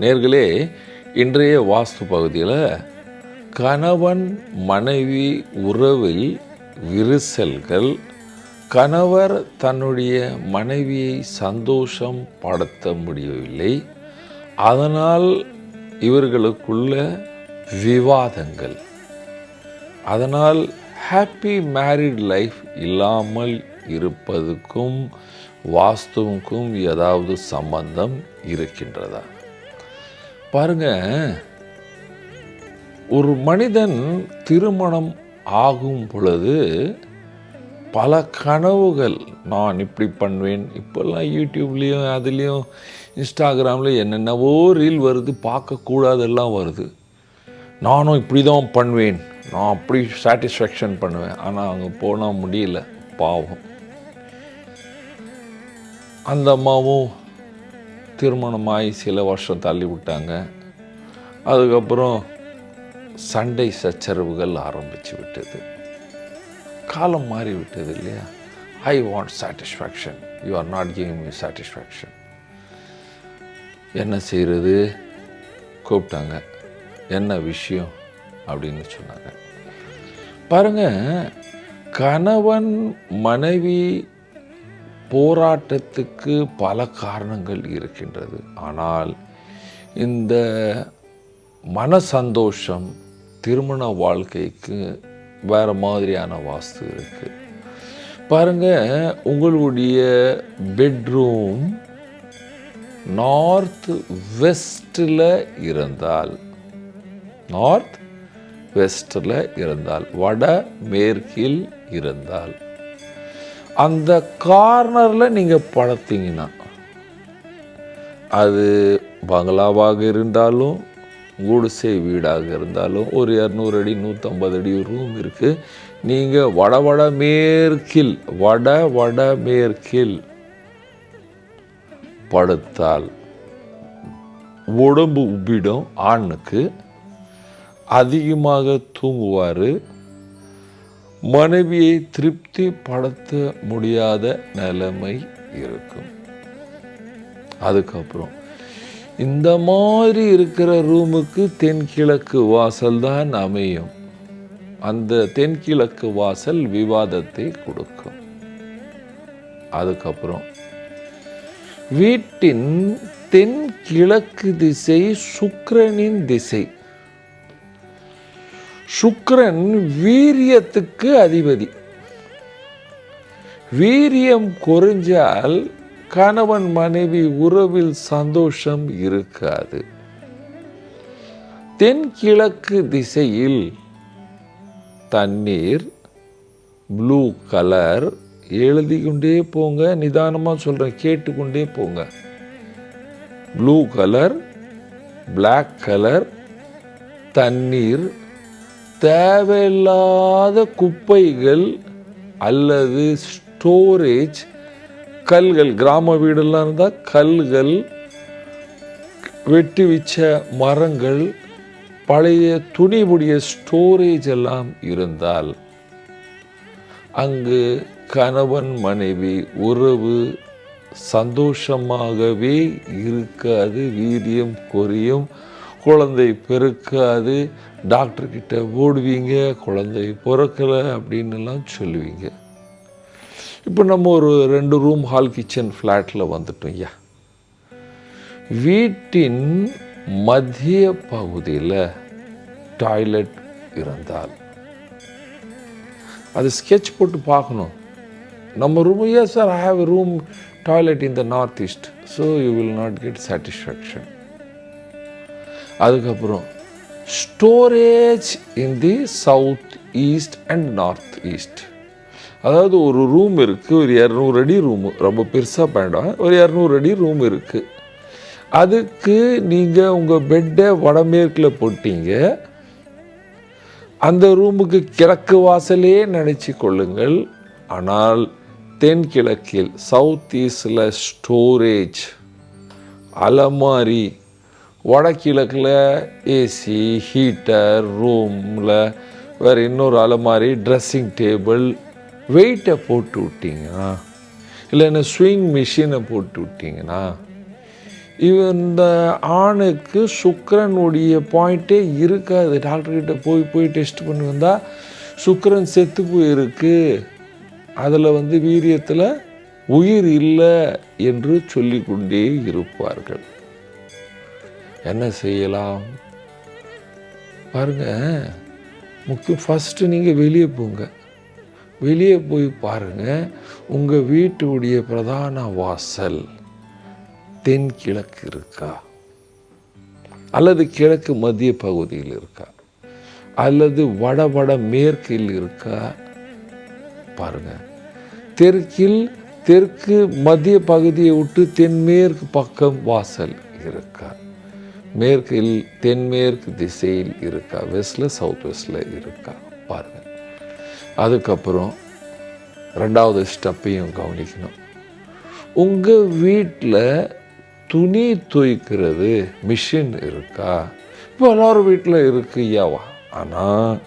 நேர்களே இன்றைய வாஸ்து பகுதியில் கணவன் மனைவி உறவில் விரிசல்கள் கணவர் தன்னுடைய மனைவியை சந்தோஷம் படுத்த முடியவில்லை. அதனால் இவர்களுக்குள்ள விவாதங்கள். அதனால் ஹாப்பி மேரிட் லைஃப் இல்லாமல் இருப்பதுக்கும் வாஸ்துவுக்கும் ஏதாவது சம்பந்தம் இருக்கின்றதா? பாருங்க ஒரு மனிதன் திருமணம் ஆகும் பொழுது பல கனவுகள் நான் இப்படி பண்ணுவேன். இப்போல்லாம் யூடியூப்லேயும் அதுலேயும் இன்ஸ்டாகிராம்லேயும் என்னென்னவோ ரீல் வருது பார்க்கக்கூடாதெல்லாம் வருது. நானும் இப்படி தான் பண்ணுவேன். நான் அப்படி சாட்டிஸ்ஃபேக்ஷன் பண்ணுவேன். ஆனால் அங்கே போனால் முடியல. பாவம். அந்த அம்மாவும் திருமணமாகி சில வருஷம் தள்ளி விட்டாங்க அதுக்கப்புறம் சண்டை சச்சரவுகள் ஆரம்பித்து விட்டது. காலம் மாறி விட்டது இல்லையா? I want satisfaction you are not giving me satisfaction என்ன செய்கிறது கூப்பிட்டாங்க. என்ன விஷயம்? அப்படின்னு சொன்னாங்க. பாருங்கள் கணவன் மனைவி போராட்டத்துக்கு பல காரணங்கள் இருக்கின்றது. ஆனால் இந்த மன சந்தோஷம் திருமண வாழ்க்கைக்கு வேறு மாதிரியான வாஸ்து இருக்குது பாருங்கள் உங்களுடைய பெட்ரூம் நார்த் வெஸ்டில் இருந்தால் நார்த் வெஸ்டில் இருந்தால் வட மேற்கில் இருந்தால் அந்த கார்னரில் நீங்கள் படுத்தீங்கன்னா அது பங்களாவாக இருந்தாலும் குடிசை வீடாக இருந்தாலும் ஒரு இரநூறு அடி நூற்றம்பது அடி ரூம் இருக்குது நீங்கள் வட வட மேற்கில் வட வட மேற்கில் படுத்தால் உடம்பு உப்பிடும் ஆணுக்கு அதிகமாக தூங்குவார். மனைவியை திருப்தி படுத்த முடியாத நிலைமை இருக்கும். அதுக்கப்புறம் இந்த மாதிரி இருக்கிற ரூமுக்கு தென்கிழக்கு வாசல் தான் அமையும். அந்த தென்கிழக்கு வாசல் விவாதத்தை கொடுக்கும். அதுக்கப்புறம் வீட்டின் தென்கிழக்கு திசை சுக்கரனின் திசை. சுக்கரன் வீரியத்துக்கு அதிபதி. வீரியம் குறைஞ்சால் கணவன் மனைவி உறவில் சந்தோஷம் இருக்காது. தென்கிழக்கு திசையில் தண்ணீர் ப்ளூ கலர் எழுதி கொண்டே போங்க நிதானமாக சொல்கிறேன் கேட்டுக்கொண்டே போங்க. ப்ளூ கலர் பிளாக் கலர் தண்ணீர் தேவையில்லாத குப்பைகள் அல்லது ஸ்டோரேஜ் கல்கள் கிராம வீடெல்லாம் இருந்தால் கல்கள் வெட்டி வச்ச மரங்கள் பழைய துணிவுடைய ஸ்டோரேஜ் எல்லாம் இருந்தால் அங்கு கணவன் மனைவி உறவு சந்தோஷமாகவே இருக்காது வீரியம் குறையும் குழந்தை பெருக்காது டாக்டர்கிட்ட ஓடுவீங்க குழந்தை பிறக்கலை அப்படின்னுலாம் சொல்லுவீங்க. இப்போ நம்ம ஒரு ரெண்டு ரூம் ஹால் கிச்சன் ஃப்ளாட்டில் வந்துட்டோம் ஐயா. வீட்டின் மத்திய பகுதியில் டாய்லெட் இருந்தால் அது ஸ்கெட்ச் போட்டு பார்க்கணும். நம்ம room A sir I have room toilet in the north east so you will not get satisfaction அதுக்கப்புறம் storage in the south east and north east அதாவது ஒரு ரூம் இருக்குது ஒரு இரநூறு அடி ரூமு ரொம்ப பெருசாக வேண்டாம் ஒரு இரநூறு அடி ரூம் இருக்குது அதுக்கு நீங்கள் உங்கள் பெட்டை வடமேற்கில் போட்டீங்க. அந்த ரூமுக்கு கிழக்கு வாசலே நினச்சி கொள்ளுங்கள். ஆனால் தென்கிழக்கில் சவுத் ஈஸ்டில் ஸ்டோரேஜ் அலமாரி வடகிழக்கில் ஏசி ஹீட்டர் ரூமில் வேறு இன்னொரு அலமாரி ட்ரெஸ்ஸிங் டேபிள் வெயிட்டை போட்டு விட்டீங்கன்னா இல்லைன்னா ஸ்விங் மிஷினை போட்டு விட்டிங்கன்னா இந்த ஆணுக்கு சுக்கரனுடைய பாயிண்ட்டே இருக்காது. டாக்டர்கிட்ட போய் போய் டெஸ்ட் பண்ணி வந்தால் சுக்கரன் செத்து போயிருக்கு. அதில் வந்து வீரியத்தில் உயிர் இல்லை என்று சொல்லிக்கொண்டே இருப்பார்கள். என்ன செய்யலாம்? பாருங்கள் முக்கியம் ஃபஸ்ட்டு நீங்கள் வெளியே போங்க. வெளியே போய் பாருங்கள் உங்கள் வீட்டுடைய பிரதான வாசல் தென்கிழக்கு இருக்கா? அல்லது கிழக்கு மத்திய பகுதியில் இருக்கா? அல்லது வட வட மேற்கில் இருக்கா? பாருங்க. தெற்கில் தெற்கு மத்திய பகுதியை விட்டு தென்மேற்கு பக்கம் வாசல் இருக்கா? மேற்கில் தென்மேற்கு திசையில் இருக்கா? வெஸ்டில் சவுத் வெஸ்டில் இருக்கா? பாருங்கள் அதுக்கப்புறம் ரெண்டாவது ஸ்டெப்பையும் கவனிக்கணும். உங்கள் வீட்டில் துணி துவைக்கிறது மிஷின் இருக்கா? இப்போ எல்லோரும் வீட்டில் இருக்கு ஐயாவா ஆனால்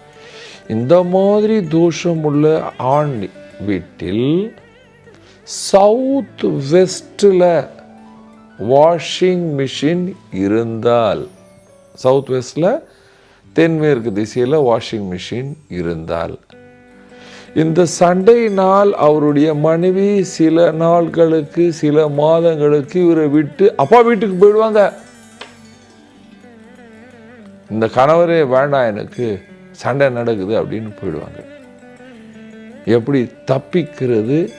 இந்த மாதிரி தோஷம் உள்ள ஆண் வீட்டில் சவுத் வெஸ்டில் வாஷிங் மிஷின் இருந்தால் சவுத் வெஸ்டில் தென்மேற்கு திசையில் வாஷிங் மிஷின் இருந்தால். இந்த சண்டையினால் அவருடைய மனைவி சில நாட்களுக்கு சில மாதங்களுக்கு இவரை விட்டு அப்பா வீட்டுக்கு போயிடுவாங்க. இந்த கணவரே வேண்டாம் எனக்கு சண்டை நடக்குது அப்படின்னு போயிடுவாங்க. எப்படி தப்பிக்கிறது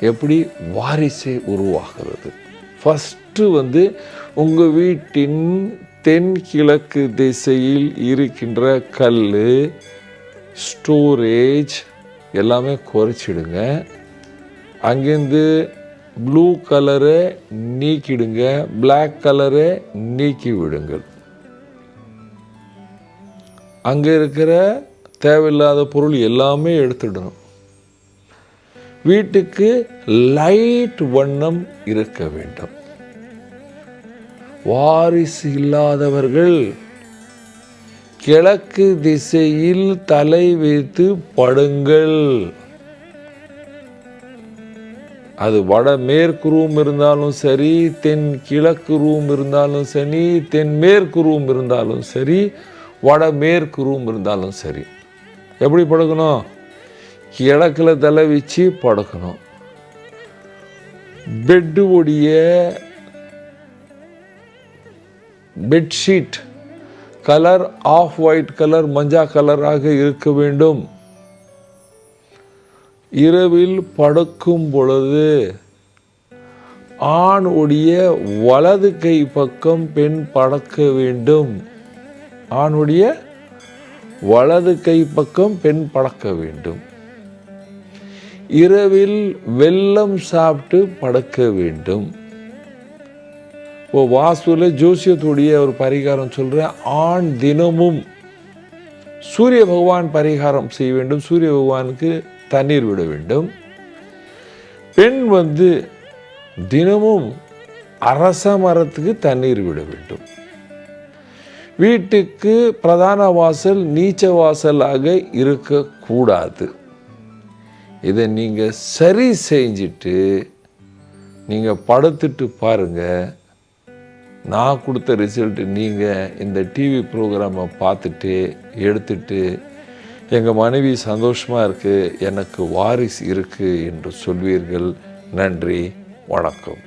எப்படி வாரிசை உருவாகிறது. ஃபஸ்ட்டு வந்து உங்கள் வீட்டின் தென்கிழக்கு திசையில் இருக்கின்ற கல் ஸ்டோரேஜ் எல்லாமே குறைச்சிடுங்க. அங்கேருந்து ப்ளூ கலரை நீக்கிடுங்க. பிளாக் கலரை நீக்கி விடுங்கள். அங்கே இருக்கிற தேவையில்லாத பொருள் எல்லாமே எடுத்துடணும். வீட்டுக்கு லைட் வண்ணம் இருக்க வேண்டும். வாரிசு இல்லாதவர்கள் கிழக்கு திசையில் தலை வைத்து படுங்கள். அது வட மேற்கு ரூம் இருந்தாலும் சரி தென் கிழக்கு ரூம் இருந்தாலும் சரி தென் மேற்கு ரூம் இருந்தாலும் சரி வட மேற்கு ரூம் இருந்தாலும் சரி. எப்படி படுக்கணும்? கிழக்கில் தலை வச்சு படுக்கணும். பெட்டு உடைய bedsheet colour off white colour மஞ்சா கலராக இருக்க வேண்டும். இரவில் படுக்கும் பொழுது ஆண் உடைய வலது கை பக்கம் பெண் படக்க வேண்டும். ஆணுடைய வலது கை பக்கம் பெண் படக்க வேண்டும். இரவில் வெல்லம் சாப்பிட்டு படுக்க வேண்டும். இப்போ வாசுல ஜோசியத்துடைய ஒரு பரிகாரம் சொல்கிறேன் ஆண் தினமும் சூரிய பகவான் பரிகாரம் செய்ய வேண்டும். சூரிய பகவானுக்கு தண்ணீர் விட வேண்டும். பெண் வந்து தினமும் அரச மரத்துக்கு தண்ணீர் விட வேண்டும். வீட்டுக்கு பிரதான வாசல் நீச்ச வாசலாக இருக்கக்கூடாது இதை நீங்கள் சரி செஞ்சுட்டு நீங்கள் படுத்துட்டு பாருங்கள் நான் கொடுத்த ரிசல்ட்டு நீங்கள் இந்த டிவி ப்ரோக்ராமை பார்த்துட்டு எடுத்துட்டு எங்கள் மனைவி சந்தோஷமாக இருக்குது எனக்கு வாரிசு இருக்குது என்று சொல்வீர்கள். நன்றி வணக்கம்.